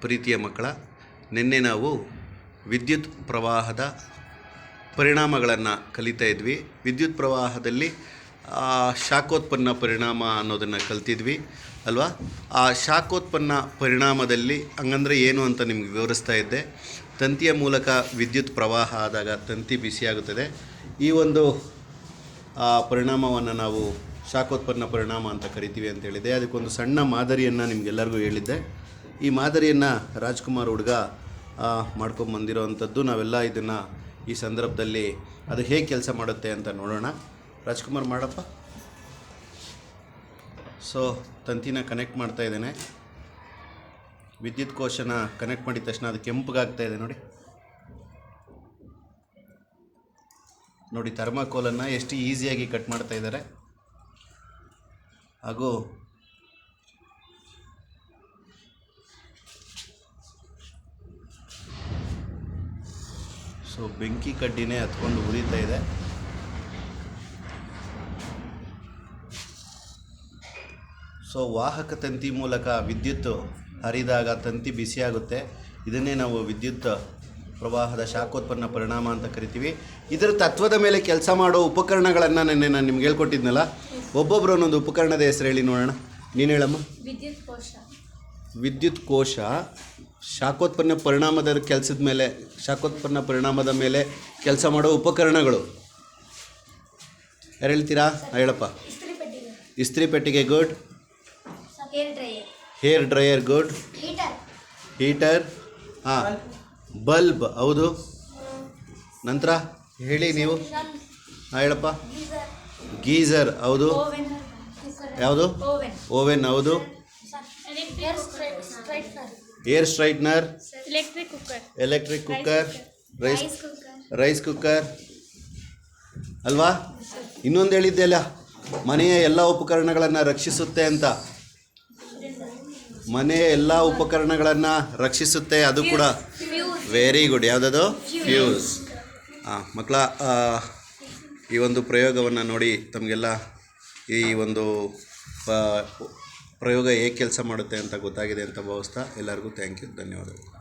ಪ್ರೀತಿಯ ಮಕ್ಕಳ, ನಿನ್ನೆ ನಾವು ವಿದ್ಯುತ್ ಪ್ರವಾಹದ ಪರಿಣಾಮಗಳನ್ನು ಕಲಿತಾ ಇದ್ವಿ. ವಿದ್ಯುತ್ ಪ್ರವಾಹದಲ್ಲಿ ಶಾಖೋತ್ಪನ್ನ ಪರಿಣಾಮ ಅನ್ನೋದನ್ನು ಕಲ್ತಿದ್ವಿ, ಅಲ್ವಾ? ಆ ಶಾಖೋತ್ಪನ್ನ ಪರಿಣಾಮದಲ್ಲಿ ಹಂಗಂದರೆ ಏನು ಅಂತ ನಿಮ್ಗೆ ವಿವರಿಸ್ತಾ ಇದ್ದೆ. ತಂತಿಯ ಮೂಲಕ ವಿದ್ಯುತ್ ಪ್ರವಾಹ ಆದಾಗ ತಂತಿ ಬಿಸಿಯಾಗುತ್ತದೆ ಈ ಒಂದು, ಆ, ಪರಿಣಾಮವನ್ನು ನಾವು ಶಾಖೋತ್ಪನ್ನ ಪರಿಣಾಮ ಅಂತ ಕರಿತೀವಿ ಅಂತ ಹೇಳಿದೆ ಅದಕ್ಕೊಂದು ಸಣ್ಣ ಮಾದರಿಯನ್ನು ನಿಮಗೆಲ್ಲರಿಗೂ ಹೇಳಿದ್ದೆ. ಈ ಮಾದರಿಯನ್ನು ರಾಜ್ಕುಮಾರ್ ಹುಡುಗ ಮಾಡ್ಕೊಂಬಂದಿರೋವಂಥದ್ದು ನಾವೆಲ್ಲ ಇದನ್ನು ಈ ಸಂದರ್ಭದಲ್ಲಿ ಅದು ಹೇಗೆ ಕೆಲಸ ಮಾಡುತ್ತೆ ಅಂತ ನೋಡೋಣ. ರಾಜ್ಕುಮಾರ್ ಮಾಡಪ್ಪ. ಸೊ ತಂತಿನ ಕನೆಕ್ಟ್ ಮಾಡ್ತಾ ಇದ್ದೇನೆ. ವಿದ್ಯುತ್ ಕೋಶನ ಕನೆಕ್ಟ್ ಮಾಡಿದ ತಕ್ಷಣ ಅದು ಕೆಂಪಗಾಗ್ತಾ ಇದೆ ನೋಡಿ. ನೋಡಿ ಥರ್ಮಾಕೋಲನ್ನು ಎಷ್ಟು ಈಸಿಯಾಗಿ ಕಟ್ ಮಾಡ್ತಾ ಇದ್ದಾರೆ. ಹಾಗೂ ಸೊ ಬೆಂಕಿ ಕಡ್ಡಿನೇ ಹತ್ಕೊಂಡು ಉರಿತಾ ಇದೆ. ಸೊ ವಾಹಕ ತಂತಿ ಮೂಲಕ ವಿದ್ಯುತ್ ಹರಿದಾಗ ತಂತಿ ಬಿಸಿಯಾಗುತ್ತೆ. ಇದನ್ನೇ ನಾವು ವಿದ್ಯುತ್ ಪ್ರವಾಹದ ಶಾಖೋತ್ಪನ್ನ ಪರಿಣಾಮ ಅಂತ ಕರಿತೀವಿ. ಇದರ ತತ್ವದ ಮೇಲೆ ಕೆಲಸ ಮಾಡೋ ಉಪಕರಣಗಳನ್ನು ನೆನ್ನೆ ನಾನು ನಿಮ್ಗೆ ಹೇಳ್ಕೊಟ್ಟಿದ್ನಲ್ಲ ಒಬ್ಬೊಬ್ಬರು ಒಂದೊಂದು ಉಪಕರಣದ ಹೆಸರು ಹೇಳಿ ನೋಡೋಣ. ನೀನು ಹೇಳಮ್ಮ. ವಿದ್ಯುತ್ ಕೋಶ. ವಿದ್ಯುತ್ ಕೋಶ. ಶಾಖೋತ್ಪನ್ನ ಪರಿಣಾಮದ ಕೆಲಸದ ಮೇಲೆ ಶಾಖೋತ್ಪನ್ನ ಪರಿಣಾಮದ ಮೇಲೆ ಕೆಲಸ ಮಾಡೋ ಉಪಕರಣಗಳು. ಯಾರು ಹೇಳ್ತೀರಾ? ಹೇಳಪ್ಪ. ಇಸ್ತ್ರಿ ಪೆಟ್ಟಿಗೆ. Good hair dryer. Good heater. ಹಾಂ. ಬಲ್ಬ್ ಹೌದು. ನಂತರ ಹೇಳಿ ನೀವು. ಹಾಂ ಹೇಳಪ್ಪ. ಗೀಸರ್. ಗೀಸರ್ ಹೌದು. ಯಾವುದು? ಓವೆನ್ ಹೌದು. Air straightener electric cooker electric cooker rice rice cooker rice cooker ಅಲ್ವಾ? ಇನ್ನೊಂದು ಹೇಳಿದ್ದೆ ಅಲ್ಲ ಮನೆಯ ಎಲ್ಲ ಉಪಕರಣಗಳನ್ನು ರಕ್ಷಿಸುತ್ತೆ ಅಂತ. ಮನೆಯ ಎಲ್ಲ ಉಪಕರಣಗಳನ್ನು ರಕ್ಷಿಸುತ್ತೆ ಅದು ಕೂಡ ವೆರಿ ಗುಡ್ ಯಾವುದದು? ಫ್ಯೂಸ್ ಹಾಂ ಮಕ್ಕಳ ಈ ಒಂದು ಪ್ರಯೋಗವನ್ನು ನೋಡಿ ತಮಗೆಲ್ಲ ಈ ಒಂದು ಪ್ರಯೋಗ ಹೇಗೆ ಕೆಲಸ ಮಾಡುತ್ತೆ ಅಂತ ಗೊತ್ತಾಗಿದೆ ಅಂತ ಭಾವಿಸ್ತಾ ಎಲ್ಲರಿಗೂ ಥ್ಯಾಂಕ್ ಯು ಧನ್ಯವಾದಗಳು.